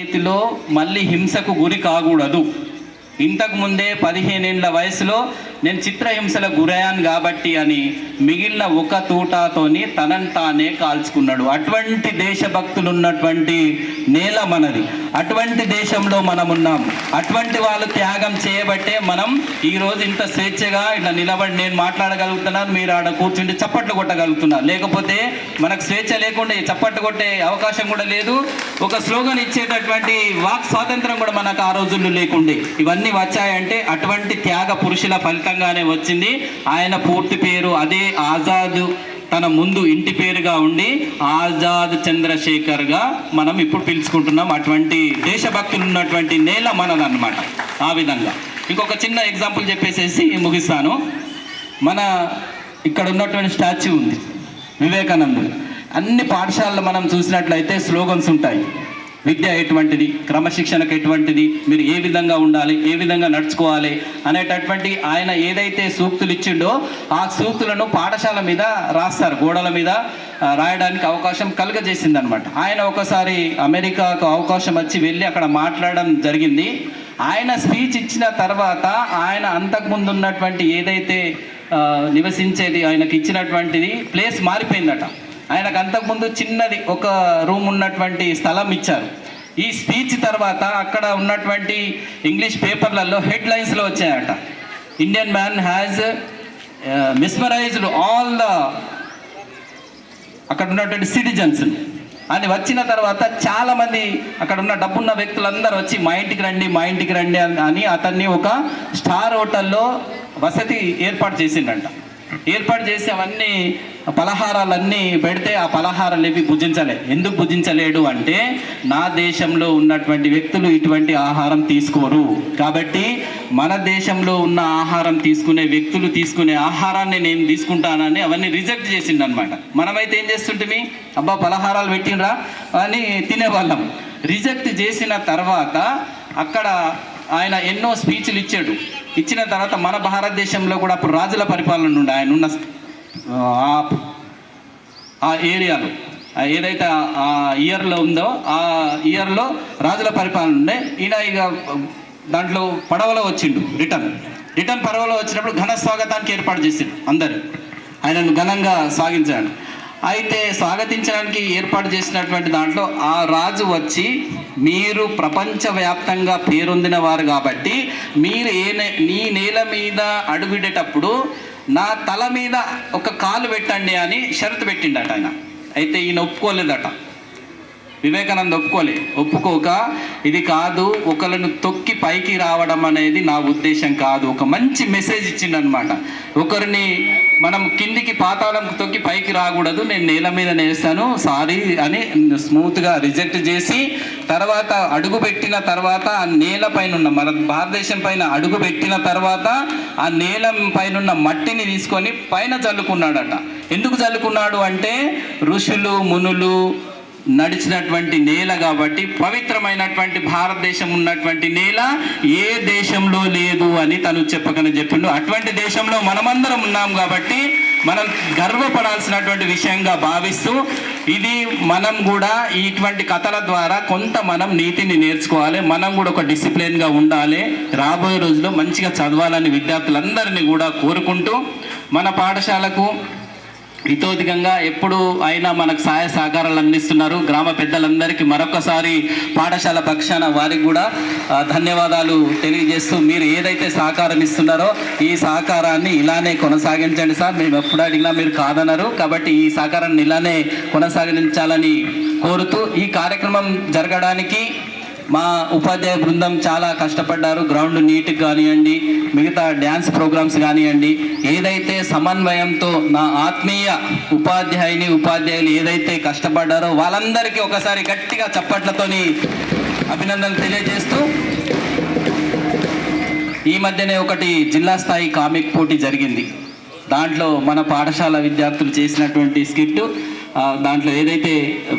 చేతిలో మళ్ళీ హింసకు గురి కాకూడదు. ఇంతకు ముందే పదిహేనేండ్ల వయసులో నేను చిత్రహింసలకు గురయ్యాను కాబట్టి అని మిగిలిన ఒక తూటాతోని తనని తానే కాల్చుకున్నాడు. అటువంటి దేశభక్తులు ఉన్నటువంటి నేల మనది. అటువంటి దేశంలో మనం ఉన్నాం అటువంటి వాళ్ళు త్యాగం చేయబట్టే మనం ఈరోజు ఇంత స్వేచ్ఛగా ఇట్లా నిలబడి నేను మాట్లాడగలుగుతున్నాను మీరు ఆడ కూర్చుంటే చప్పట్లు కొట్టగలుగుతున్నారు. లేకపోతే మనకు స్వేచ్ఛ లేకుండా చప్పట్లు కొట్టే అవకాశం కూడా లేదు. ఒక స్లోగన్ ఇచ్చేటటువంటి వాక్ స్వాతంత్రం కూడా మనకు ఆ రోజుల్లో లేకుండే. ఇవన్నీ వచ్చాయంటే అటువంటి త్యాగ పురుషుల ఫలితం ఫలితంగానే వచ్చింది. ఆయన పూర్తి పేరు అదే ఆజాద్ తన ముందు ఇంటి పేరుగా ఉండి ఆజాద్ చంద్రశేఖర్గా మనం ఇప్పుడు పిలుచుకుంటున్నాం. అటువంటి దేశభక్తులు ఉన్నటువంటి నేల మనదన్నమాట ఆ విధంగా. ఇంకొక చిన్న ఎగ్జాంపుల్ చెప్పేసేసి ముగిస్తాను. మన ఇక్కడ ఉన్నటువంటి స్టాచ్యూ ఉంది. వివేకానందుడు. అన్ని పాఠశాలలు మనం చూసినట్లయితే స్లోగన్స్ ఉంటాయి. విద్య ఎటువంటిది? క్రమశిక్షణకు ఎటువంటిది? మీరు ఏ విధంగా ఉండాలి? ఏ విధంగా నడుచుకోవాలి? అనేటటువంటి ఆయన ఏదైతే సూక్తులు ఇచ్చిండో ఆ సూక్తులను పాఠశాల మీద రాస్తారు. గోడల మీద రాయడానికి అవకాశం కలుగజేసింది అనమాట ఆయన ఒకసారి అమెరికాకు అవకాశం వచ్చి వెళ్ళి అక్కడ మాట్లాడడం జరిగింది. ఆయన స్పీచ్ ఇచ్చిన తర్వాత ఆయన అంతకుముందు ఉన్నటువంటి ఏదైతే నివసించేది ఆయనకి ఇచ్చినటువంటిది ప్లేస్ మారిపోయిందట. ఆయనకు అంతకుముందు చిన్నది ఒక రూమ్ ఉన్నటువంటి స్థలం ఇచ్చారు. ఈ స్పీచ్ తర్వాత అక్కడ ఉన్నటువంటి ఇంగ్లీష్ పేపర్లలో హెడ్ లైన్స్లో వచ్చాయట. Indian man has mesmerised all the అక్కడ ఉన్నటువంటి సిటిజన్స్ అది వచ్చిన తర్వాత చాలామంది అక్కడ ఉన్న డబ్బున్న వ్యక్తులందరూ వచ్చి మా ఇంటికి రండి మా ఇంటికి రండి అని- అని అతన్ని ఒక స్టార్ హోటల్లో వసతి ఏర్పాటు చేసిండంట. ఏర్పాటు చేసి అవన్నీ పలహారాలన్నీ పెడితే ఆ పలహారాలు ఏవి భుజించలే. ఎందుకు భుజించలేడు అంటే నా దేశంలో ఉన్నటువంటి వ్యక్తులు ఇటువంటి ఆహారం తీసుకోరు. కాబట్టి మన దేశంలో ఉన్న ఆహారం తీసుకునే వ్యక్తులు తీసుకునే ఆహారాన్ని నేను తీసుకుంటానని అవన్నీ రిజెక్ట్ చేసిండు అనమాట మనమైతే ఏం చేస్తుంటే అబ్బా పలహారాలు పెట్టిండ్రా? అని తినేవాళ్ళం. రిజెక్ట్ చేసిన తర్వాత అక్కడ ఆయన ఎన్నో స్పీచ్లు ఇచ్చాడు. ఇచ్చిన తర్వాత మన భారతదేశంలో కూడా అప్పుడు రాజుల పరిపాలన ఉండే. ఆయన ఉన్న ఆ ఆ ఏరియాలో. ఏదైతే ఆ- ఇయర్లో ఉందో ఆ ఇయర్లో రాజుల పరిపాలన ఉండే. ఈయన ఇక దాంట్లో పడవలో వచ్చిండు రిటర్న్. రిటర్న్ పడవలో వచ్చినప్పుడు ఘన స్వాగతానికి ఏర్పాటు చేసిండు అందరు. ఆయనను ఘనంగా స్వాగతించాడు. అయితే స్వాగతించడానికి ఏర్పాటు చేసినటువంటి దాంట్లో ఆ రాజు వచ్చి మీరు ప్రపంచవ్యాప్తంగా పేరొందిన వారు కాబట్టి మీరు ఏ నే- నీ నేల మీద అడుగుడేటప్పుడు నా తల మీద ఒక కాలు పెట్టండి అని షరతు పెట్టిండట ఆయన. అయితే ఈయన ఒప్పుకోలేదట. వివేకానంద ఒప్పుకోలే. ఒప్పుకోక ఇది కాదు ఒకళ్ళను తొక్కి పైకి రావడం అనేది నా ఉద్దేశం కాదు. ఒక మంచి మెసేజ్ ఇచ్చిండనమాట ఒకరిని మనం కిందికి పాతాళం తొక్కి పైకి రాకూడదు నేను నేల మీద నేస్తాను సారీ అని స్మూత్గా రిజెక్ట్ చేసి తర్వాత అడుగు పెట్టిన తర్వాత ఆ నేల పైన ఉన్న మన భారతదేశం పైన అడుగు పెట్టిన తర్వాత ఆ నేల పైన ఉన్న మట్టిని తీసుకొని పైన చల్లుకున్నాడట ఎందుకు చల్లుకున్నాడు అంటే ఋషులు మునులు నడిచినటువంటి నేల కాబట్టి పవిత్రమైనటువంటి భారతదేశం ఉన్నటువంటి నేల ఏ దేశంలో లేదు అని తను చెప్పకనే చెప్పిండు. అటువంటి దేశంలో మనమందరం ఉన్నాం కాబట్టి మనం గర్వపడాల్సినటువంటి విషయంగా భావిస్తూ ఇది మనం కూడా ఇటువంటి కథల ద్వారా కొంత మనం నీతిని నేర్చుకోవాలి. మనం కూడా ఒక డిసిప్లిన్గా ఉండాలి. రాబోయే రోజుల్లో మంచిగా చదవాలని విద్యార్థులందరినీ కూడా కోరుకుంటూ మన పాఠశాలకు ఇతోదికంగా ఎప్పుడు అయినా మనకు సహాయ సహకారాలు అందిస్తున్నారు. గ్రామ పెద్దలందరికీ మరొకసారి పాఠశాల పక్షాన వారికి కూడా ధన్యవాదాలు తెలియజేస్తూ మీరు ఏదైతే సహకారం ఇస్తున్నారో ఈ సహకారాన్ని ఇలానే కొనసాగించండి సార్. మేము ఎప్పుడు అడిగినా మీరు కాదన్నారు కాబట్టి ఈ సహకారాన్ని ఇలానే కొనసాగించాలని కోరుతూ ఈ కార్యక్రమం జరగడానికి మా ఉపాధ్యాయ బృందం చాలా కష్టపడ్డారు. గ్రౌండ్ నీట్గా కానివ్వండి మిగతా డ్యాన్స్ ప్రోగ్రామ్స్ కానివ్వండి ఏదైతే సమన్వయంతో నా ఆత్మీయ ఉపాధ్యాయుని ఉపాధ్యాయులు ఏదైతే కష్టపడ్డారో వాళ్ళందరికీ ఒకసారి గట్టిగా చప్పట్లతోని అభినందనలు తెలియజేస్తూ ఈ మధ్యనే ఒకటి జిల్లా స్థాయి కామిక్ పోటీ జరిగింది. దాంట్లో మన పాఠశాల విద్యార్థులు చేసినటువంటి స్కిట్ దాంట్లో ఏదైతే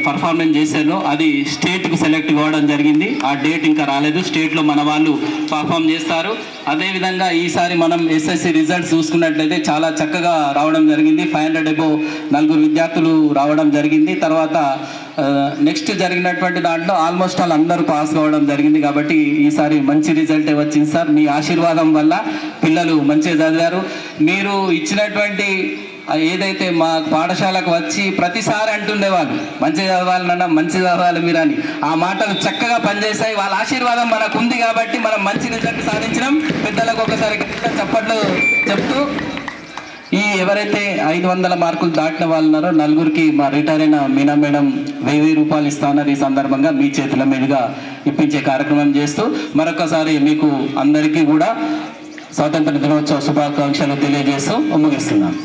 పర్ఫార్మెన్స్ చేశారో అది స్టేట్కు సెలెక్ట్ కావడం జరిగింది. ఆ డేట్ ఇంకా రాలేదు. స్టేట్లో మన వాళ్ళు పర్ఫామ్ చేస్తారు. అదేవిధంగా ఈసారి మనం ఎస్ఎస్సి రిజల్ట్స్ చూసుకున్నట్లయితే చాలా చక్కగా రావడం జరిగింది. ఫైవ్ హండ్రెడ్ ఎబో నలుగురు విద్యార్థులు రావడం జరిగింది. తర్వాత నెక్స్ట్ జరిగినటువంటి దాంట్లో ఆల్మోస్ట్ ఆల్ అందరూ పాస్ కావడం జరిగింది. కాబట్టి ఈసారి మంచి రిజల్టే వచ్చింది సార్. మీ ఆశీర్వాదం వల్ల పిల్లలు మంచిగా చదివారు. మీరు ఇచ్చినటువంటి ఏదైతే మా పాఠశాలకు వచ్చి ప్రతిసారి అంటుండేవాళ్ళు మంచి చదవాలన్నా మంచి చదవాలి మీరు అని ఆ మాటలు చక్కగా పనిచేస్తాయి వాళ్ళ ఆశీర్వాదం మనకు ఉంది కాబట్టి మనం మంచి నిజాన్ని సాధించడం పెద్దలకు ఒకసారి చప్పట్లు చెప్తూ ఈ ఎవరైతే ఐదు వందల మార్కులు దాటిన వాళ్ళు ఉన్నారో నలుగురికి మా రిటైర్ అయిన మీనా మేడం వెయ్యి వెయ్యి రూపాయలు ఇస్తానన్నారు ఈ సందర్భంగా మీ చేతుల మీదుగా ఇప్పించే కార్యక్రమం చేస్తూ మరొకసారి మీకు అందరికీ కూడా స్వాతంత్ర దినోత్సవ శుభాకాంక్షలు తెలియజేస్తూ ముగిస్తున్నాను.